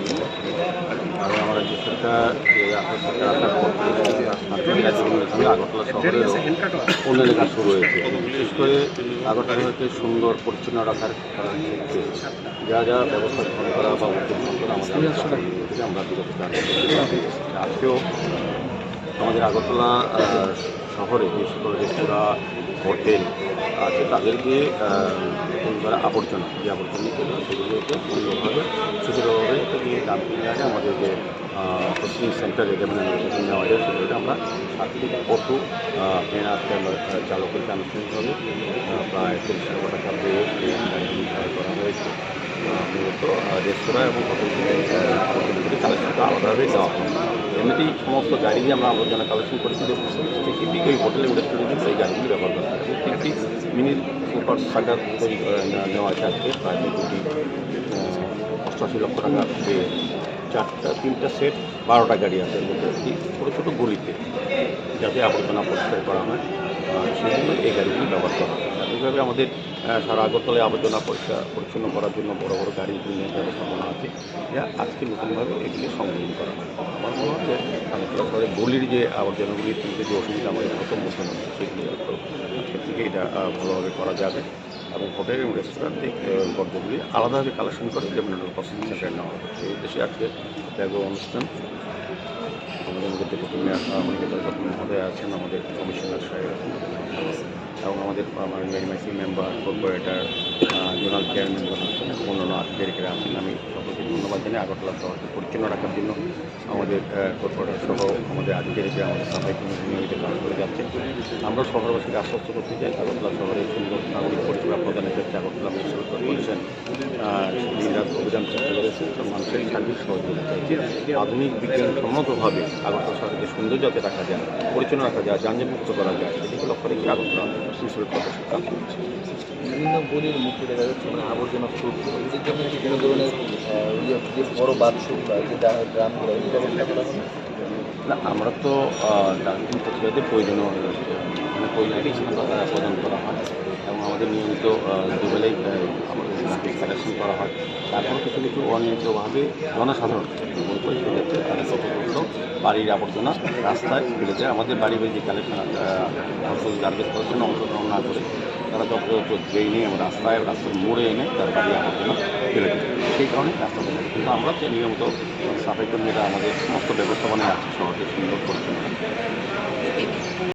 জন্য আর আমার রাজ্য সরকার যে সরকার আগরতলা শহরেরও উন্নয়নের কাজ শুরু হয়েছে বিশেষ করে আগরতলা শহরকে সুন্দর পরিচ্ছন্ন রাখার যা যা ব্যবস্থা গ্রহণ করা বা উদ্যোগ করা আমাদের আমরা আজকেও আমাদের আগরতলা শহরে যে সকল রেস্তোরাঁ হোটেল আছে তাদেরকে আবর্জনা যে আবর্জনা ছিল সেগুলোকে সুন্দরভাবে সুন্দরভাবে থেকে ডাম্পিং ইয়ার্ডে আমাদের যে প্রসেসিং সেন্টারে যেমন প্রসেসিং নেওয়া যায় সেগুলোকে আমরা ভ্যান আজকে আমরা আহ, চালকের আনুষ্ঠানিকভাবে প্রায় তিরিশ দিয়ে এই গাড়িটি করা হয়েছে। রেস্তোরাঁ এবং হোটেল থেকে আবর্জনাগুলি কালেকশনটা আলাদাভাবে দেওয়া হয় এমনিতেই সমস্ত গাড়ি যে আমরা আবর্জনা কালেকশন করেছি, যে ঠিক ওই হোটেল রেস্টুরেন্টে সেই গাড়িগুলি ব্যবহার করা হয়। তিনটি মিনি সুপার সাগার তৈরি নেওয়া আছে আজকে, প্রায় দুটি অষ্টআশি লক্ষ টাকা দিয়ে। চারটা, তিনটা সেট বারোটা গাড়ি আছে ছোটো ছোটো গলিতে যাতে আবর্জনা পরিষ্কার করা হয়। সেই জন্য এই গাড়িগুলি ব্যবহার করা হয়। এইভাবে আমাদের সারা আগরতলায় আবর্জনা পরিষ্কার পরিচ্ছন্ন করার জন্য বড় বড় গাড়িগুলি ব্যবস্থাপনা আছে। যা আজকে নতুনভাবে এগুলি সংযোজন করা হয়। আমার মনে হয় যে আগরতলা গলির যে আবর্জনাগুলি তুলতে যে অসুবিধা আমাদের হতো মুসলমান সেগুলি হয়তো আজকের থেকে এটা ভালোভাবে করা যাবে। এবং হোটেল এবং রেস্টুরেন্টে গর্তগুলি আলাদাভাবে কালেকশন করে যেমন প্রসেসিং সেন্টারে নেওয়া হবে। সেই উদ্দেশ্যে আজকে ব্যাগ অনুষ্ঠান। আমাদের মধ্যে মনিকেন্দ্র রত্ন মহোদয় আছেন আমাদের কমিশনার সাহেব এবং আমাদের মেরিমাইসি মেম্বার, কর্পোরেটর জোনাল চেয়ারম্যান অন্যান্য আধিকারিকরা আছেন। আমি সকলকে ধন্যবাদ জানাই, আগরতলা শহরকে পরিচ্ছন্ন রাখার জন্য আমাদের কর্পোরেটর সহ আমাদের আধিকারিকরা, আমাদের সাফাই কর্মী নিয়মিত কাজ করে যাচ্ছে। আমরা শহরবাসীকে আশ্বস্ত করতে চাই, আগরতলা শহরে সুন্দর নাগরিক পরিষেবা প্রদানের ক্ষেত্রে আগরতলা মিউনিসিপাল কর্পোরেশন অভিযান চেষ্টা করেছে এবং মানুষের সার্বিক সহযোগিতা। চাইছে আধুনিক বিজ্ঞানসম্মতভাবে আগরতলা শহরকে সৌন্দর্য যাতে রাখা যায় পরিচ্ছন্ন রাখা যায় যানজটমুক্ত করা যায় সেদিকে লক্ষ্য রেখে আগরতলা মিউনিসিপাল কর্পোরেশন কাজ করছে বিভিন্ন গলির মুখে দেখা যাচ্ছে মানে আবর্জনা স্তূপ এদের জন্য বিভিন্ন ধরনের ইয়ে যে বড় বাথরুম বা যে ড্রামগুলো হয় না? আমরা তো ডাস্টবিন প্রক্রিয়াতে প্রয়োজনীয় মানে প্রয়োজনীয় প্রদান করা হয়। আমাদের নিয়মিত দুবেলাই কালেকশন করা হয়। তারপর কিছু কিছু অনিয়মিতভাবে জনসাধারণ সেক্ষেত্রে তারা কতগুলো বাড়ির আবর্জনা রাস্তায় ফেলে যায় আমাদের বাড়ি বাড়ি যে কালেকশন গার্বেজ কালেকশনে অংশগ্রহণ না করে তারা যত ড্রেনে রাস্তায়, রাস্তার মোড়ে এনে তার বাড়ি আবর্জনা ফেলে দেয়। সেই কারণে রাস্তা বন্ধ কিন্তু আমরা যে নিয়মিত সাফাই কর্মীরা আমাদের সমস্ত ব্যবস্থাপনায় আছে, শহরকে সুন্দর রাখতে।